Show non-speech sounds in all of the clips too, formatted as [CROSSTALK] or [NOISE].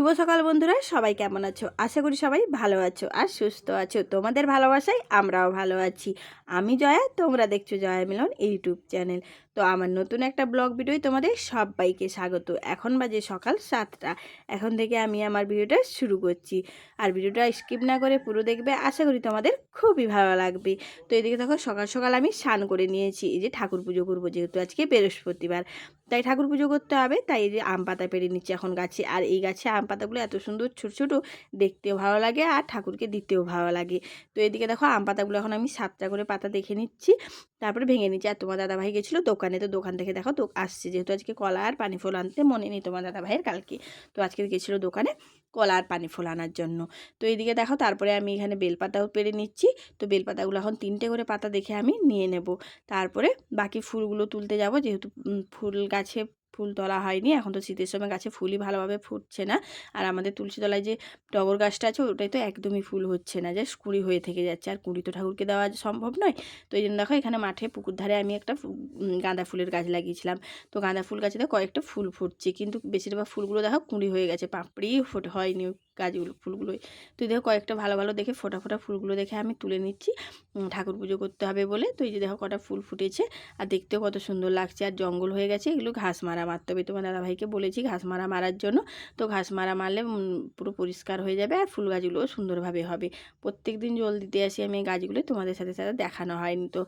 শুভ সকাল বন্ধুরা, সবাই কেমন আছো? আশা করি সবাই ভালো আছো আর সুস্থ আছো। তোমাদের ভালোবাসায় আমরাও ভালো আছি। আমি জয়া, তোমরা দেখছ জয়া মিলন ইউটিউব চ্যানেল। তো আমার নতুন একটা ব্লগ ভিডিও তোমাদের সবাইকে স্বাগত। এখন বাজে সকাল সাতটা। এখন থেকে আমি আমার ভিডিওটা শুরু করছি। আর ভিডিওটা স্কিপ না করে পুরো দেখবে, আশা করি তোমাদের খুবই ভালো লাগবে। তো এদিকে দেখো, সকাল সকাল আমি স্নান করে নিয়েছি। এই যে ঠাকুর পুজো করব, যেহেতু আজকে বৃহস্পতিবার। তাই ঠাকুর পুজো করতে হবে, তাই এই যে আম পাতা পেরে নিচ্ছি এখন গাছে। আর এই গাছে আম পাতাগুলো এত সুন্দর ছোটো ছোটো, দেখতেও ভালো লাগে আর ঠাকুরকে দিতেও ভালো লাগে। তো এদিকে দেখো, আম পাতাগুলো এখন আমি সাতটা করে পাতা দেখে নিচ্ছি। তারপরে ভেঙে নিচ্ছি। আর তোমার দাদাভাই গেছিল দোকানে। তো দোকান থেকে দেখো তো আসছে। যেহেতু আজকে কলা আর পানি ফল আনতে মনে নেই তোমার দাদাভাইয়ের কালকে। তো আজকে গেছিল দোকানে কলা আর পানি ফল আনার জন্য। তো এইদিকে দেখো তারপরে আমি এখানে বেলপাতাও পেরে নিচ্ছি। তো বেলপাতাগুলো এখন তিনটে করে পাতা দেখে আমি নিয়ে নেব। তারপরে বাকি ফুলগুলো তুলতে যাব। যেহেতু ফুল গাছে ফুল তোলা হয়নি। এখন তো শীতের সময় গাছে ফুলই ভালোভাবে ফুটছে না। আর আমাদের তুলসী তলায় যে টগর গাছটা আছে, ওটাই তো একদমই ফুল হচ্ছে না। জাস্ট কুড়ি হয়ে থেকে যাচ্ছে। আর কুড়ি তো ঠাকুরকে দেওয়া সম্ভব নয়। তো এই জন্য দেখো এখানে মাঠে পুকুর ধারে আমি একটা গাঁদা ফুলের গাছ লাগিয়েছিলাম। তো গাঁদা ফুল গাছে কয়েকটা ফুল ফুটছে। কিন্তু বেশিরভাগ ফুলগুলো দেখো কুঁড়ি হয়ে গেছে। পাপড়ি ফোট হয়নি। গাছগুলো, ফুলগুলোই। তো দেখো কয়েকটা ভালো ভালো দেখে ফোটা ফোটা ফুলগুলো দেখে আমি তুলে নিচ্ছি। ঠাকুর পুজো করতে হবে বলে। তো এই যে দেখো কটা ফুল ফুটেছে আর দেখতেও কত সুন্দর লাগছে। আর জঙ্গল হয়ে গেছে, এগুলো ঘাস মারা মারতে হবে। তোমার দাদাভাইকে বলেছি ঘাস মারা মারার জন্য। তো ঘাস মারা মারলে পুরো পরিষ্কার হয়ে যাবে আর ফুল গাছগুলোও সুন্দরভাবে হবে। প্রত্যেক দিন জল দিতে আসি আমি এই গাছগুলো তোমাদের সাথে সাথে দেখানো হয়নি তো।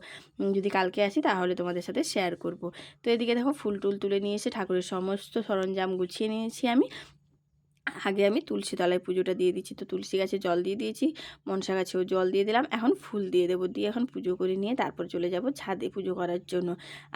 যদি কালকে আসি তাহলে তোমাদের সাথে শেয়ার করব। তো এদিকে দেখো ফুল টুল তুলে নিয়ে এসে ঠাকুরের সমস্ত সরঞ্জাম গুছিয়ে নিয়েছি আমি। আগে আমি তুলসী তলায় পুজোটা দিয়ে দিচ্ছি তো তুলসী গাছে জল দিয়ে দিয়েছি, মনসা গাছেও জল দিয়ে দিলাম। এখন ফুল দিয়ে দেবো। দিয়ে এখন পুজো করে নিয়ে তারপর চলে যাব ছাদে পুজো করার জন্য।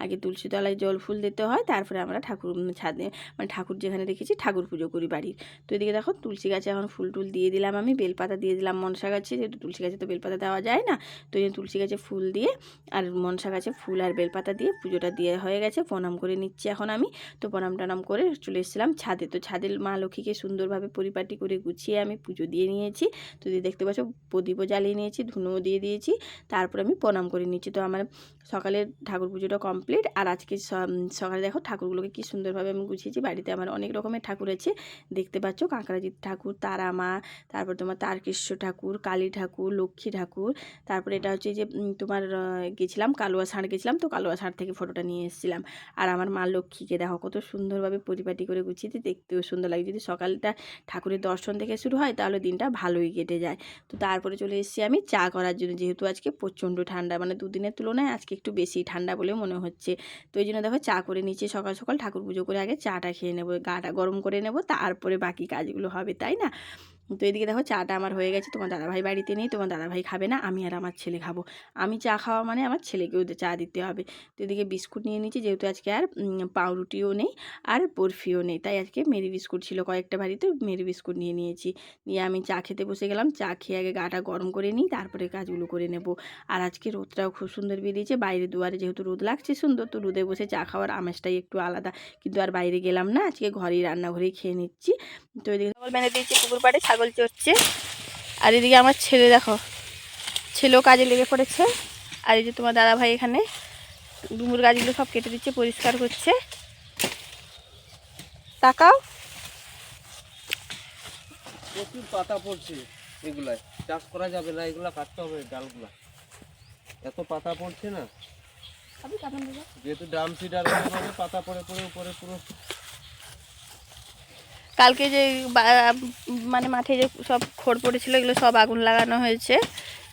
আগে তুলসী তলায় জল ফুল দিতে হয়, তারপরে আমরা ঠাকুর ছাদে মানে ঠাকুর যেখানে রেখেছি ঠাকুর পুজো করি বাড়ির। তো এদিকে দেখো তুলসী গাছে এখন ফুল টুল দিয়ে দিলাম আমি, বেলপাতা দিয়ে দিলাম মনসা গাছে। যেহেতু তুলসী গাছে তো বেলপাতা দেওয়া যায় না, তো এই তুলসী গাছে ফুল দিয়ে আর মনসা গাছে ফুল আর বেলপাতা দিয়ে পুজোটা দিয়ে হয়ে গেছে। প্রণাম করে নিচ্ছি এখন আমি। তো প্রণাম টনাম করে চলে এসেছিলাম ছাদে। তো ছাদের মা লক্ষ্মীকে সুন্দরভাবে পরিপাটি করে গুছিয়ে আমি পুজো দিয়ে নিয়েছি। তো দেখতে পাচ্ছ, প্রদীপও জ্বালিয়ে নিয়েছি, ধুনোও দিয়ে দিয়েছি, তারপর আমি প্রণাম করে নিয়েছি তো আমার সকালে ঠাকুর পুজোটা কমপ্লিট আর আজকে সকালে দেখো ঠাকুরগুলোকে কি সুন্দরভাবে আমি গুছিয়েছি। বাড়িতে আমার অনেক রকমের ঠাকুর আছে। দেখতে পাচ্ছ, কাঁকড়াজিৎ ঠাকুর তারা মা তারপর তোমার তারকেশ্বর ঠাকুর, কালী ঠাকুর, লক্ষ্মী ঠাকুর, তারপর এটা হচ্ছে যে তোমার গেছিলাম, কালুয়া ষাঁড় গেছিলাম, তো কালুয়া ষাঁড় থেকে ফটোটা নিয়ে এসেছিলাম। আর আমার মা লক্ষ্মীকে দেখো, কত সুন্দরভাবে পরিপাটি করে গুছিয়েছি, দেখতেও সুন্দর লাগে। যদি সকালটা ঠাকুরের দর্শন থেকে শুরু হয়, তাহলে দিনটা ভালোই কেটে যায়। তো তারপরে চলে এসেছি আমি চা করার জন্য, যেহেতু আজকে প্রচণ্ড ঠান্ডা মানে দুদিনের তুলনায় আজকে একটু বেশি ঠান্ডা বলে মনে হচ্ছে। তো এই জন্য দেখো চা করে নিচে সকাল সকাল ঠাকুর পুজো করে আগে চাটা খেয়ে নেব গাটা গরম করে নেব, তারপরে বাকি কাজগুলো হবে, তাই না? তো এদিকে দেখো চাটা আমার হয়ে গেছে, তোমার দাদাভাই বাড়িতে নেই, তোমার দাদাভাই খাবে না, আমি আর আমার ছেলে খাব। আমি চা খাওয়া মানে আমার ছেলেকেও চা দিতে হবে। তো এদিকে বিস্কুট নিয়ে নিচ্ছি যেহেতু আজকে আর পাউরুটিও নেই আর বরফিও নেই, তাই আজকে মেরি বিস্কুট ছিল কয়েকটা বাড়িতে, মেরি বিস্কুট নিয়ে নিয়েছি। নিয়ে আমি চা খেতে বসে গেলাম, চা খেয়ে আগে গাটা গরম করে নিই, তারপরে কাজগুলো করে নেব। আর আজকে রোদটাও খুব সুন্দর বেরিয়েছে, বাইরে দুয়ারে যেহেতু রোদ লাগছে, সুন্দর তো রোদে বসে চা খাওয়ার আমেজটাই একটু আলাদা। কিন্তু আর বাইরে গেলাম না, আজকে ঘরেই রান্নাঘরেই খেয়ে নিচ্ছি। তো এদিকে দিয়েছি পুকুর পাড়ে ছাগল চড়ছে। আর এদিকে আমার ছেলে দেখো ছেলেও কাজে লেগে পড়েছে। আর এই যে তোমার দাদা ভাই এখানে ডুমুর গাছগুলো সব কেটে দিচ্ছে পরিষ্কার করছে। তাকাও। প্রচুর পাতা পড়ছে এগুলায়। চাষ করা যাবে না এগুলা কাটতে হবে ডালগুলা। এত পাতা পড়ছে না। যেহেতু ড্রাম সিডার পাতা পড়ে পড়ে উপরে পুরো কালকে যে মানে মাঠে যে সব খড় পড়েছিল এগুলো সব আগুন লাগানো হয়েছে।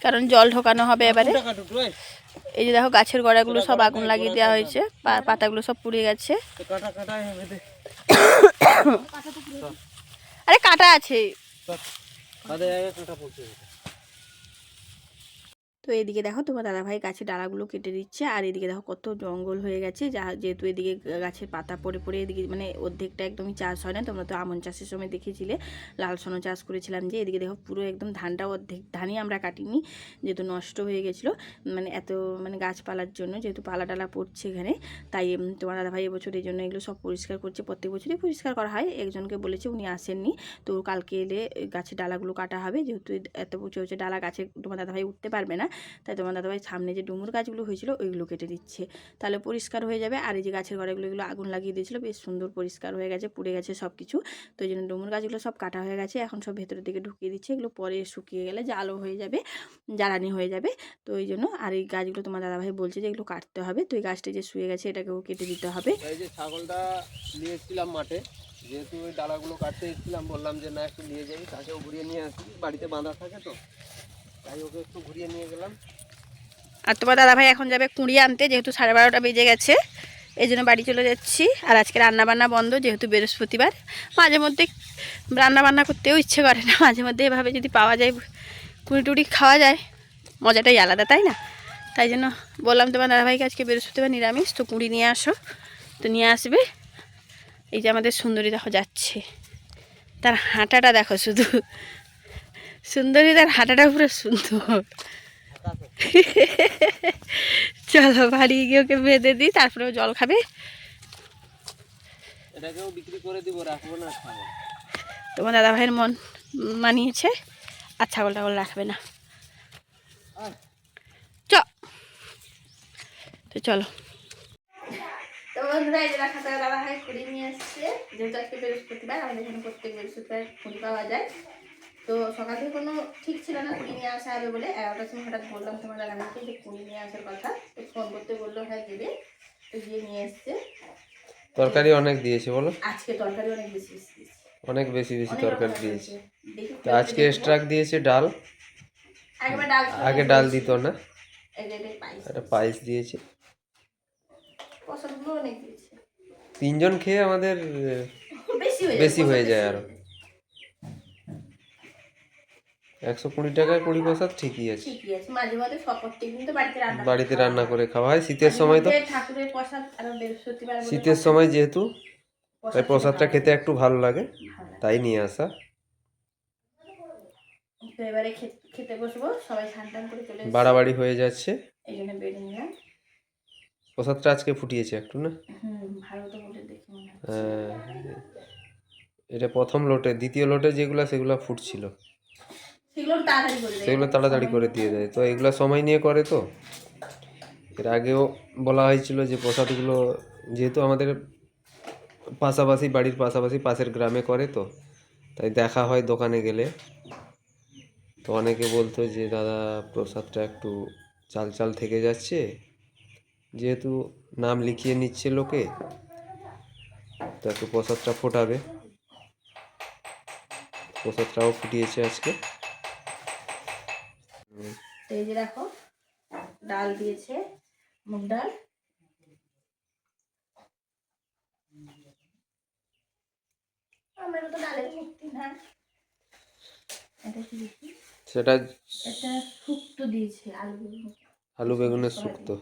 কারণ জল ঢোকানো হবে এবারে? এই যে দেখো গাছের গোড়াগুলো সব আগুন লাগিয়ে দেওয়া হয়েছে। পাতাগুলো সব পুড়ে গেছে। [COUGHS] আরে কাটা আছে কাদের জায়গায় কাটা পড়ছে তো এদিকে দেখো তোমার দাদাভাই গাছের ডালাগুলো কেটে দিচ্ছে, আর এদিকে দেখো কত জঙ্গল হয়ে গেছে। যা যেহেতু এদিকে গাছের পাতা পড়ে পড়ে এদিকে মানে অর্ধেকটা একদমই চাষ হয় না, তোমরা তো আমন চাষের সময় দেখেছিলে। লাল সোনো চাষ করেছিলাম যে এদিকে দেখো পুরো একদম ধানটা অর্ধেক ধানই আমরা কাটিনি, যেহেতু নষ্ট হয়ে গেছিল। মানে এত মানে গাছপালার জন্য যেহেতু পালা টালা পড়ছে এখানে, তাই তোমার দাদাভাই এবছর এই জন্য এগুলো সব পরিষ্কার করছে। প্রত্যেক বছরই পরিষ্কার করা হয়, একজনকে বলেছে উনি আসেননি। তো কালকে এলে গাছের ডালাগুলো কাটা হবে, যেহেতু এত উঁচু উঁচু ডালা গাছে তোমার দাদাভাই উঠতে পারবে না। তাই তোমার দাদাভাই সামনে যে ডুমুর গাছগুলো হয়েছিল, ওইগুলো কেটে দিচ্ছে। তাহলে পরিষ্কার হয়ে যাবে। আর এই যে গাছের গোড়াগুলো, এগুলো আগুন লাগিয়ে দিয়েছিল, বেশ সুন্দর পরিষ্কার হয়ে গেছে, পুড়ে গেছে সব কিছু তো ওই জন্য ডুমুর গাছগুলো সব কাটা হয়ে গেছে, এখন সব ভেতরের দিকে ঢুকিয়ে দিচ্ছে। এগুলো পরে শুকিয়ে গেলে জালও হয়ে যাবে, জ্বালানি হয়ে যাবে। তো ওই জন্য আর এই গাছগুলো তোমার দাদাভাই বলছে যে এগুলো কাটতে হবে। তো এই গাছটা যে শুয়ে গেছে, এটাকেও কেটে দিতে হবে। এই যে ছাগলটা নিয়ে এসেছিলাম মাঠে, যেহেতু ওই ডালাগুলো কাটতে এসেছিলাম, বললাম যে না একটু নিয়ে যাই তাকেও ঘুরিয়ে নিয়ে আসি। বাড়িতে বাঁধা থাকে তো। আর তোমার দাদাভাই এখন যাবে কুড়ি আনতে, যেহেতু সাড়ে বারোটা বেজে গেছে, এই জন্য বাড়ি চলে যাচ্ছি। আর আজকে রান্না বান্না বন্ধ, যেহেতু বৃহস্পতিবার। মাঝে মধ্যে রান্নাবান্না করতেও ইচ্ছে করে না, মাঝে মধ্যে এভাবে যদি পাওয়া যায়, কুড়ি টুড়ি খাওয়া যায়, মজাটাই আলাদা, তাই না? তাই জন্য বললাম তোমার দাদাভাইকে আজকে বৃহস্পতিবার নিরামিষ, তো কুড়ি নিয়ে আসো, তো নিয়ে আসবে। এই যে আমাদের সুন্দরী দেখো যাচ্ছে। তার হাঁটাটা দেখো শুধু। সুন্দরী তার হাঁটাটা পুরো সুন্দর। চলো বাড়ি গিয়ে ওকে বেঁধে দিই তারপরে জল খাবে। এটাকেও বিক্রি করে দিব রাখব না তোমার দাদা ভাইয়ের মন মানিয়েছে আর ছাগল টাগল রাখবে না। চ। তো চলো। তো বন্ধুরা এই যে রাখা দাদা ভাই কুড়ি নিয়ে এসছে। যেহেতু আজকে বৃহস্পতিবার আমাদের এখানে প্রত্যেক বৃহস্পতিবার কুড়ি পাওয়া যায়। তো সকাল থেকে কোনো ঠিক ছিল না কুড়ি নিয়ে আসা হবে বলে এগারোটার সময় হঠাৎ বললাম তোমার দাদা যে কুড়ি নিয়ে আসার কথা তো ফোন করতে বলল হ্যাঁ দেবে। তো গিয়ে নিয়ে এসছে। তরকারি অনেক দিয়েছে বলো। আজকে তরকারি অনেক বেশি অনেক বেশি বেশি তরকারি দিয়েছে। তো আজকে এক্সট্রা দিয়েছে ডাল। আগে ডাল দিত না। একটা পায়েস দিয়েছে। তিনজন খেয়ে আমাদের বেশি হয়ে যায়, আরও। হয়ে যায়। একশো কুড়ি টাকায় কুড়ি প্রসাদ ঠিকই আছে। মাঝে মাঝে বাড়িতে রান্না করে বাড়িতে খাওয়া রান্না হয়। করে খাওয়া হয়। শীতের সময় তো ঠাকুরের প্রসাদ আর বৃহস্পতিবার শীতের সময় যেহেতু তাই প্রসাদটা খেতে একটু ভালো লাগে তাই নিয়ে আসা। তো এবারে খেতে বসবো সবাই স্নান করে চলে বাড়াবাড়ি হয়ে যাচ্ছে। এই জন্য বেড়ে নিলাম। প্রসাদটা আজকে ফুটিয়েছে একটু না? হুম ভালো তো বলে দেখে মনে হ্যাঁ, এটা প্রথম লোটে দ্বিতীয় লোটে যেগুলো সেগুলো ফুটছিল। সেগুলো তাড়াতাড়ি করে দেয়। দেয়। তো এগুলো সময় নিয়ে করে তো। এর আগেও বলা হয়েছিল যে প্রসাদগুলো যেহেতু আমাদের পাশাপাশি, বাড়ির পাশাপাশি পাশের গ্রামে করে তো, তাই দেখা হয় দোকানে গেলে। তো অনেকে বলতো যে, দাদা, প্রসাদটা একটু চাল চাল থেকে যাচ্ছে। যেহেতু নাম লিখিয়ে নিচ্ছে লোকে, তো একটু প্রসাদটা ফোটাবে। প্রসাদটাও ফুটিয়েছে আজকে। তো এই যে দেখো ডাল দিয়েছে মুগ ডাল। আমার তো ডালের মুক্তি না। এটা কি দেখি? সেটা এটা শুক্তো দিয়েছে আলু আলু বেগুনের শুক্তো।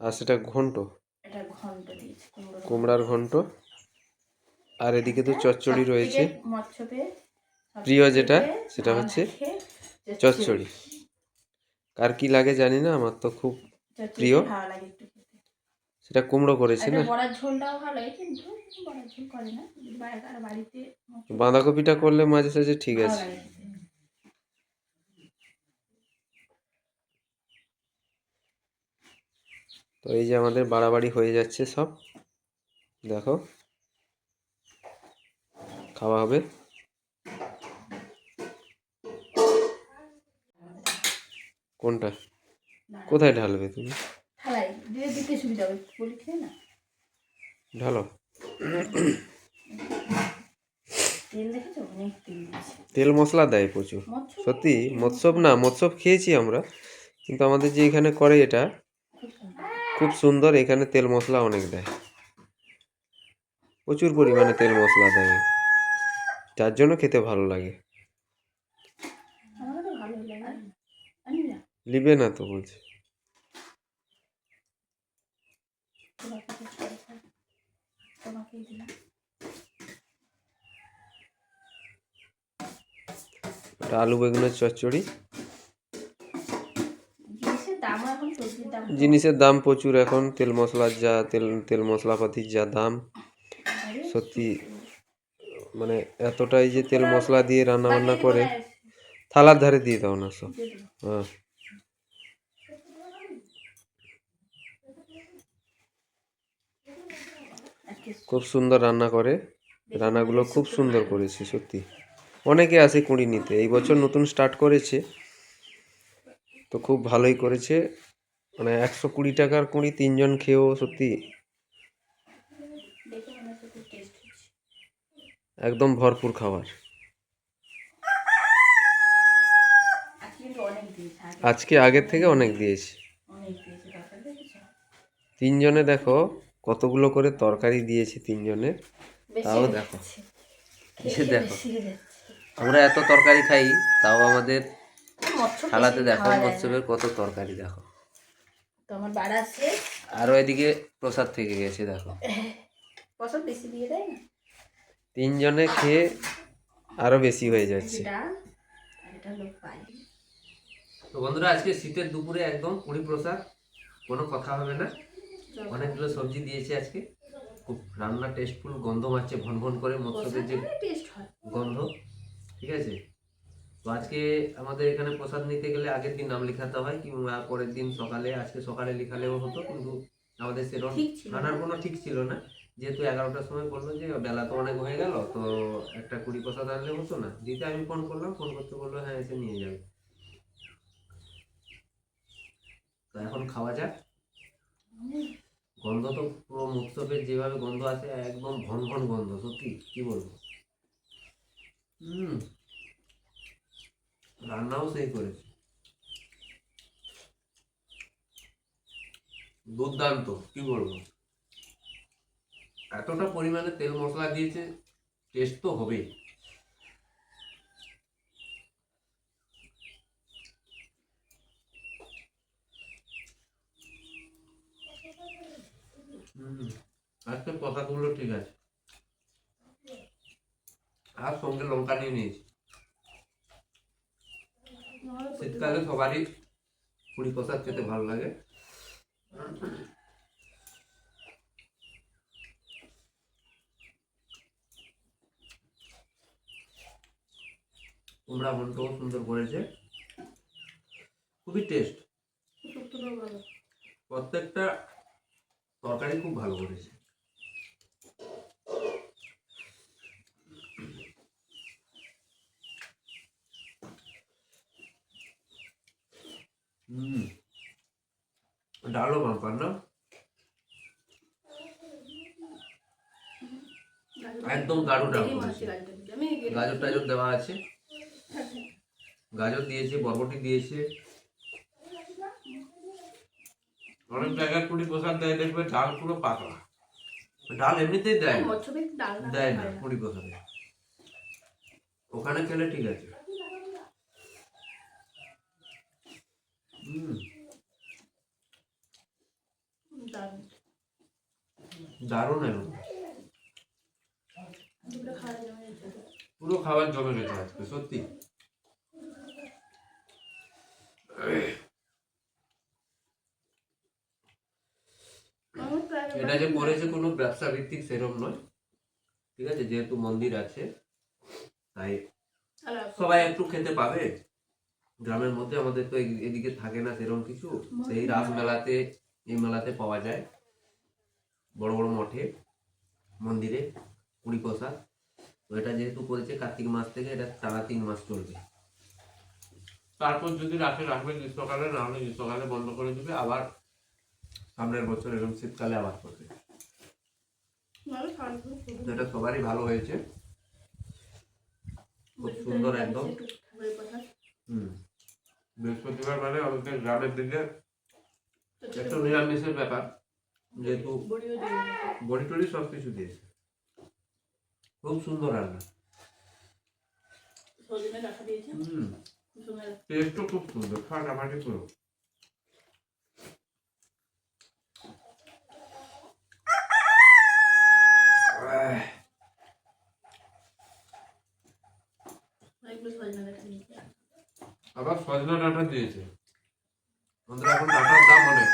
আর সেটা ঘন্ট? এটা ঘন্ট দিয়েছে কুমড়ার ঘন্ট। আর এদিকে তো চচ্চড়ি রয়েছে। প্রিয় যেটা, সেটা হচ্ছে চচ্চড়ি। কার কি লাগে জানি না আমার তো খুব প্রিয়। সেটা কুমড়ো করেছে না? বড়ার ঝোলটাও ভালো কিন্তু বড়ার ঝোল করে না। বাড়িতে বাঁধাকপিটা করলে মাঝে সাঝে ঠিক আছে। তো এই যে আমাদের বাড়াবাড়ি হয়ে যাচ্ছে সব। দেখো। খাওয়া হবে। কোনটা? কোথায় ঢালবে তুমি? থালায় দিয়ে দিতে সুবিধা হবে বলি খেয়ে না ঢালো। তেল দেখেছ? অনেক তেল তেল মশলা দেয় প্রচুর। সত্যি মৎসব না মৎসব খেয়েছি আমরা কিন্তু আমাদের যে এখানে করে এটা খুব সুন্দর এখানে তেল মশলা অনেক দেয়। প্রচুর পরিমাণে তেল মশলা দেয়। যার জন্য খেতে ভালো লাগে আমারও তো ভালোই লাগে লিবে না তো বলছে। আলু বেগুনের চচ্চড়ি। জিনিসের দাম প্রচুর এখন, তেল মশলার যা, তেল তেল মশলাপাতির যা দাম। সত্যি মানে এতটাই যে তেল মশলা দিয়ে রান্না বান্না করে। থালার ধারে দিয়ে দাও না সব। হ্যাঁ আজকে খুব সুন্দর রান্না করে। রান্নাগুলো খুব সুন্দর করেছে, সত্যি। অনেকে আসে কুঁড়ি নিতে, এই বছর নতুন স্টার্ট করেছে। তো খুব ভালোই করেছে। মানে একশো কুড়ি টাকার কুঁড়ি তিনজন খেয়েও সত্যি একদম ভরপুর খাবার। আজকে আগের থেকে অনেক দিয়েছে। তিনজনে দেখো কতগুলো করে তরকারি দিয়েছে তিনজনে? তাও দেখো। এসে দেখো। আমরা এত তরকারি খাই তাও আমাদের থালাতে দেখো খাওয়া মৎস্যবের কত তরকারি দেখো। তো আমার বাড়া শেষ আরও এদিকে প্রসাদ থেকে গেছে দেখো। পছন্দ বেশি দিয়ে দেয় না? তিনজনে খেয়ে আরও বেশি হয়ে যাচ্ছে। আর তো বন্ধুরা আজকে শীতের দুপুরে একদম পুরি প্রসাদ কোনো কথা হবে না। অনেকগুলো সবজি দিয়েছে আজকে। খুব রান্না টেস্টফুল গন্ধ মারছে ভন ভন করে মৎস্যদের যে গন্ধ ঠিক আছে? তো আজকে আমাদের এখানে প্রসাদ নিতে গেলে আগের দিন নাম লেখাতে হয়? কিংবা পরের দিন সকালে আজকে সকালে লেখালেও হতো কিন্তু আমাদের সেরকম। আনার কোনো ঠিক ছিল না। যেহেতু এগারোটার সময় বলল যে বেলা তো অনেক হয়ে গেল তো একটা কুড়ি প্রসাদ আনলে হতো না। দিতে আমি ফোন করলাম ফোন করতে বলল হ্যাঁ এসে নিয়ে যাবে। তো এখন খাওয়া যাক। গন্ধ তো পুরো মুক্তপের যেভাবে গন্ধ আছে একদম ঘন ঘন গন্ধ, সত্যি, কি বলব? হুম। রান্নাও সেই করেছে। দুর্দান্ত, কি বলব? এতটা পরিমাণে তেল মশলা দিয়েছে টেস্ট তো হবেই। আজকে কথাগুলো ঠিক আছে। আর সঙ্গে লঙ্কা নিয়ে নিয়েছি। শীতকালে সবারই পুরি প্রসাদ খেতে ভালো লাগে। কুমড়া ঘন্টও সুন্দর করেছে। খুবই টেস্ট প্রত্যেকটা তরকারি খুব ভালো করেছে। হুম। ডালও বাম্পার না? একদম গাঢ় ডাল গাজর টাজর দেওয়া আছে। গাজর দিয়েছে বরবটি দিয়েছে। অনেক জায়গায় কুড়ি প্রসাদ দেয় দেখবে ডাল পুরো পাতলা। ডাল এমনিতেই দেয় না। দেয় না কুড়ি প্রসাদে ওখানে খেলে ঠিক আছে। দারুণ। একদম পুরো খাবার জমে গেছে আজকে সত্যি। এটা যে করেছে কোনো ব্যবসা ভিত্তিক সেরম নয়। ঠিক আছে যেহেতু মন্দির আছে তাই সবাই একটু খেতে পাবে। গ্রামের মধ্যে আমাদের তো এই- এদিকে থাকে না সেরকম কিছু। সেই রাস মেলাতে এই মেলাতে পাওয়া যায়। বড় বড় মঠে মন্দিরে পুরী প্রসাদ। তো এটা যেহেতু করেছে কার্তিক মাস থেকে এটা টানা তিন মাস চলবে। তারপর যদি রাখে রাখবে গ্রীষ্মকালে না হলে গ্রীষ্মকালে বন্ধ করে দিবে। আবার সামনের বছর এরকম শীতকালে আবার করবে এটা সবারই ভালো হয়েছে। খুব সুন্দর একদম। হুম। বৃহস্পতিবার মানে আমাদের গ্রামের দিকে একটু নিরামিষের ব্যাপার যেহেতু বড়ি টড়ি সব কিছু দিয়েছে। খুব সুন্দর রান্না। হুম। টেস্টও খুব সুন্দর ফাটাফাটি পুরো। আবার সজনা ডাঁটা দিয়েছে। আমাদের এখন ডাঁটার দাম অনেক।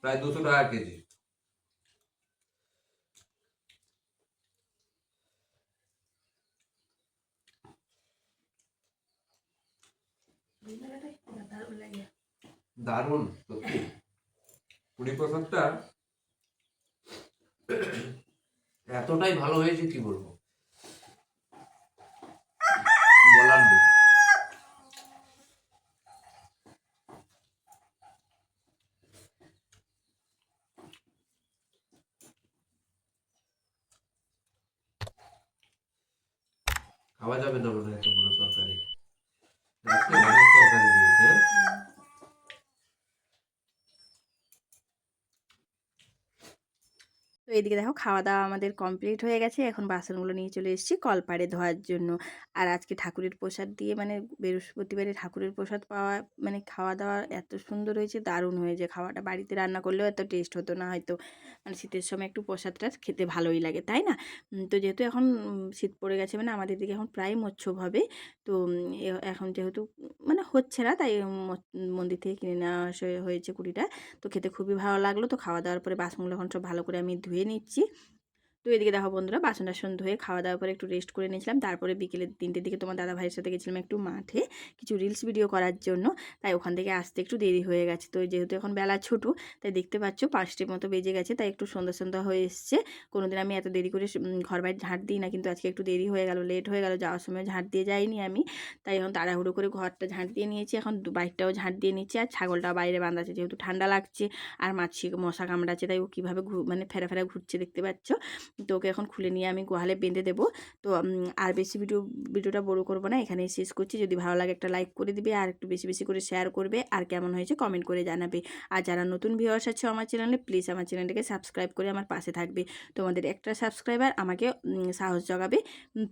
প্রায় দুশো টাকা কেজি। দারুণ, সত্যি। কুড়ি প্রসাদটা এতটাই ভালো হয়েছে কি বলব? বলার নেই। খাওয়া যাবে মনে হয় এত বড় তরকারি আজকে অনেক তরকারি দিয়েছে হ্যাঁ? তো এদিকে দেখো খাওয়া দাওয়া আমাদের কমপ্লিট হয়ে গেছে। এখন বাসনগুলো নিয়ে চলে এসেছি কলপাড়ে ধোয়ার জন্য। আর আজকে ঠাকুরের প্রসাদ দিয়ে মানে বৃহস্পতিবারে ঠাকুরের প্রসাদ পাওয়া মানে খাওয়া দাওয়া এত সুন্দর হয়েছে, দারুণ হয়েছে। খাওয়াটা বাড়িতে রান্না করলেও এত টেস্ট হতো না হয়তো। মানে শীতের সময় একটু প্রসাদটা খেতে ভালোই লাগে, তাই না? তো যেহেতু এখন শীত পড়ে গেছে মানে আমাদের দিকে এখন প্রায় মৎস্যব হবে। তো এখন যেহেতু মানে হচ্ছে না, তাই মন্দির থেকে কিনে নেওয়া হয়ে- হয়েছে কুড়িটা। তো খেতে খুবই ভালো লাগল। তো খাওয়া দাওয়ার পরে বাসনগুলো এখন সব ভালো করে আমি ধুয়ে নিচ্ছি। তো এদিকে দেখো বন্ধুরা, বাসন টাসন ধুয়ে খাওয়া দাওয়ার পরে একটু রেস্ট করে নিয়েছিলাম। তারপরে বিকেলের তিনটের দিকে তোমার দাদা ভাইয়ের সাথে গেছিলাম একটু মাঠে কিছু রিলস ভিডিও করার জন্য। তাই ওখান থেকে আসতে একটু দেরি হয়ে গেছে। তো যেহেতু এখন বেলা ছোটো, তাই দেখতে পাচ্ছ পাঁচটির মতো বেজে গেছে, তাই একটু সন্ধ্যা সন্ধ্যা হয়ে এসছে। কোনোদিন আমি এত দেরি করে ঘর বাড়ি ঝাঁট দিই না, কিন্তু আজকে একটু দেরি হয়ে গেল লেট হয়ে গেল, যাওয়ার সময় ঝাঁট দিয়ে যাইনি আমি। তাই এখন তাড়াহুড়ো করে ঘরটা ঝাঁট দিয়ে নিয়েছি, এখন বাইকটাও ঝাঁট দিয়ে নিচ্ছি। আর ছাগলটা বাইরে বাঁধাচ্ছে যেহেতু ঠান্ডা লাগছে। আর মাছি মশা কামড়াচ্ছে, তাই ও কীভাবে মানে ফেরা ফেরা ঘুরছে দেখতে পাচ্ছ। তো ওকে এখন খুলে নিয়ে আমি গোহালে বেঁধে দেবো। তো আর বেশি ভিডিও, ভিডিওটা বড় করব না, এখানেই শেষ করছি। যদি ভালো লাগে একটা লাইক করে দিবে, আর একটু বেশি বেশি করে শেয়ার করবে, আর কেমন হয়েছে কমেন্ট করে জানাবে। আর যারা নতুন ভিউয়ার্স আছে আমার চ্যানেলে প্লিজ আমার চ্যানেলটাকে সাবস্ক্রাইব করে আমার পাশে থাকবে। তোমাদের একটা সাবস্ক্রাইবার আমাকে সাহস জগাবে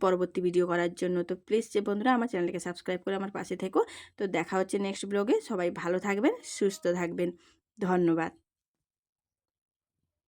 পরবর্তী ভিডিও করার জন্য। তো প্লিজ যে বন্ধুরা আমার চ্যানেলটাকে সাবস্ক্রাইব করে আমার পাশে থেকো। তো দেখা হচ্ছে নেক্সট ব্লগে সবাই ভালো থাকবেন, সুস্থ থাকবেন। ধন্যবাদ।